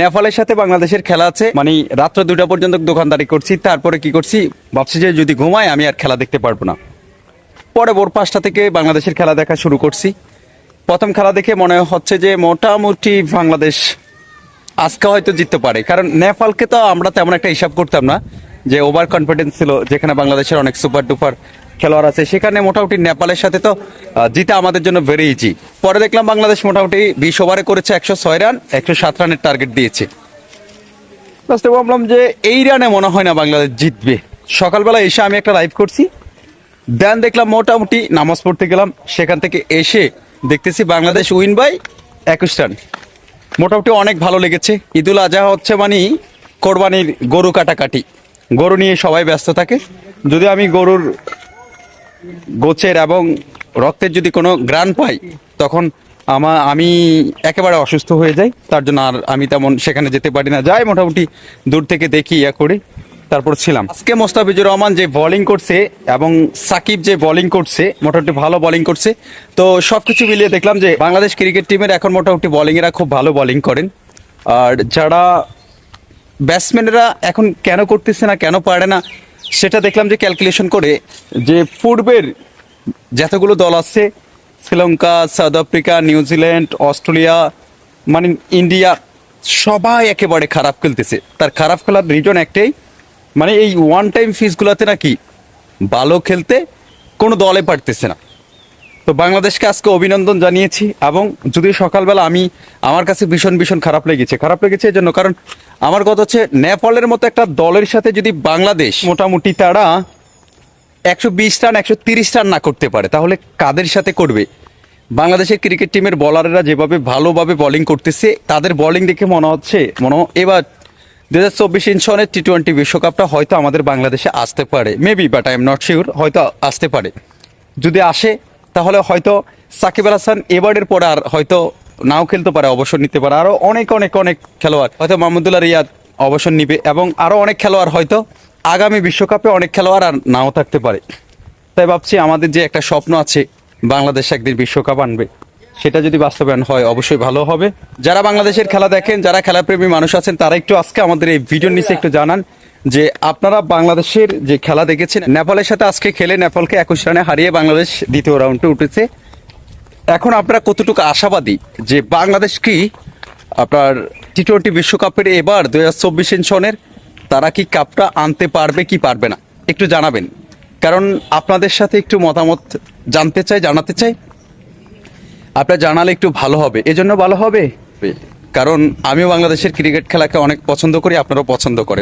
নেপালের সাথে বাংলাদেশের খেলা আছে। মানে রাত্র দুটা পর্যন্ত দোকানদারি করছি, তারপরে কি করছি? ভাবছি যে যদি ঘুমাই আমি আর খেলা দেখতে পারব না। পরে ভোর পাঁচটা থেকে বাংলাদেশের খেলা দেখা শুরু করছি। প্রথম খেলা দেখে মনে হচ্ছে যে মোটামুটি বাংলাদেশ আজকে হয়তো জিততে পারে। কারণ নেপালকে তো আমরা তেমন একটা হিসাব করতাম না। যে ওভার কনফিডেন্স ছিল, যেখানে বাংলাদেশের অনেক সুপার ডুপার খেলোয়াড় আছে, সেখানে মোটামুটি নেপালের সাথে তো জিতা আমাদের জন্য ভেরি ইজি পরে দেখলাম বাংলাদেশ মোটামুটি বিশ ওভারে করেছে একশো ছয় রান একশো সাত রানের টার্গেট দিয়েছে। লাস্টে ভাবলাম যে এই রানে মনে হয় না বাংলাদেশ জিতবে। সকালবেলা এসে আমি একটা লাইভ করছি। দেন দেখলাম মোটামুটি নামাজ পড়তে গেলাম। সেখান থেকে এসে দেখতেছি বাংলাদেশ উইন বাই একুশ রান মোটামুটি অনেক ভালো লেগেছে। ঈদুল আজহা হচ্ছে মানে কোরবানির গরু কাটাকাটি। গরু নিয়ে সবাই ব্যস্ত থাকে। যদি আমি গরুর গোছের এবং রক্তের যদি কোনো গ্রান পাই, তখন আমা, আমি একেবারে অসুস্থ হয়ে যাই। তার জন্য আর আমি তেমন সেখানে যেতে পারি না। যাই মোটামুটি দূর থেকে দেখি, ইয়া করি। তারপর ছিলাম। আজকে মোস্তাফিজুর রহমান যে বোলিং করছে এবং সাকিব যে বোলিং করছে, মোটামুটি ভালো বোলিং করছে। তো সব কিছু মিলিয়ে দেখলাম যে বাংলাদেশ ক্রিকেট টিমের এখন মোটামুটি বোলিং এরা খুব ভালো বোলিং করেন। আর যারা ব্যাটসম্যানেরা এখন কেন করতেছে না, কেন পারে না, সেটা দেখলাম যে ক্যালকুলেশন করে যে পূর্বের যতগুলো দল আছে, Sri Lanka, South Africa New Zealand Australia মানে ইন্ডিয়া, সবাই একেবারে খারাপ খেলতেছে। তার খারাপ খেলার রিজন একটাই মানে এই ওয়ান টাইম ফিজগুলোতে নাকি ভালো খেলতে কোনো দলে পারতেছে না। তো বাংলাদেশকে আজকে অভিনন্দন জানিয়েছি এবং যদি সকালবেলা আমি আমার কাছে ভীষণ ভীষণ খারাপ লেগেছে খারাপ লেগেছে এই জন্য কারণ আমার কথা হচ্ছে নেপালের মতো একটা দলের সাথে যদি বাংলাদেশ মোটামুটি তারা একশো বিশ রান, একশো তিরিশ রান না করতে পারে, তাহলে কাদের সাথে করবে? বাংলাদেশের ক্রিকেট টিমের বলাররা যেভাবে ভালোভাবে বোলিং করতেছে, তাদের বোলিং দেখে মনে হচ্ছে, মনে এবার দু হাজার চব্বিশ সনের টি টোয়েন্টি বিশ্বকাপটা হয়তো আমাদের বাংলাদেশে আসতে পারে। Maybe but I am not sure হয়তো আসতে পারে। যদি আসে তাহলে হয়তো সাকিব আল হাসান এবারের পর আর হয়তো নাও খেলতে পারে, অবসর নিতে পারে। আরও অনেক অনেক অনেক খেলোয়াড়, হয়তো মাহমুদুল্লাহ রিয়াদ অবসর নিবে এবং আরও অনেক খেলোয়াড় হয়তো আগামী বিশ্বকাপে অনেক খেলোয়াড় আর নাও থাকতে পারে। তাই ভাবছি আমাদের যে একটা স্বপ্ন আছে, বাংলাদেশ একদিন বিশ্বকাপ আনবে। সেটা যদি বাস্তবায়ন হয়, অবশ্যই ভালো হবে। যারা বাংলাদেশের খেলা দেখেন, যারা খেলাপ্রেমী মানুষ আছেন, তারা একটু আজকে আমাদের এই ভিডিওর নিচে একটু জানান যে আপনারা বাংলাদেশের যে খেলা দেখেছেন, নেপালের সাথে আজকে খেলে নেপালকে একুশ রানে হারিয়ে বাংলাদেশ দ্বিতীয় রাউন্ডে উঠেছে। এখন আপনারা কতটুকু আশাবাদী যে বাংলাদেশ কি আপনার টি টোয়েন্টি বিশ্বকাপের এবার দু হাজার চব্বিশ সনের তারা কি কাপটা আনতে পারবে, কি পারবে না? একটু জানাবেন। কারণ আপনাদের সাথে একটু মতামত জানতে চাই, জানাতে চাই। আপনারা জানালে একটু ভালো হবে। এজন্য ভালো হবে? কারণ আমিও বাংলাদেশের ক্রিকেট খেলাকে অনেক পছন্দ করি আপনারাও পছন্দ করেন।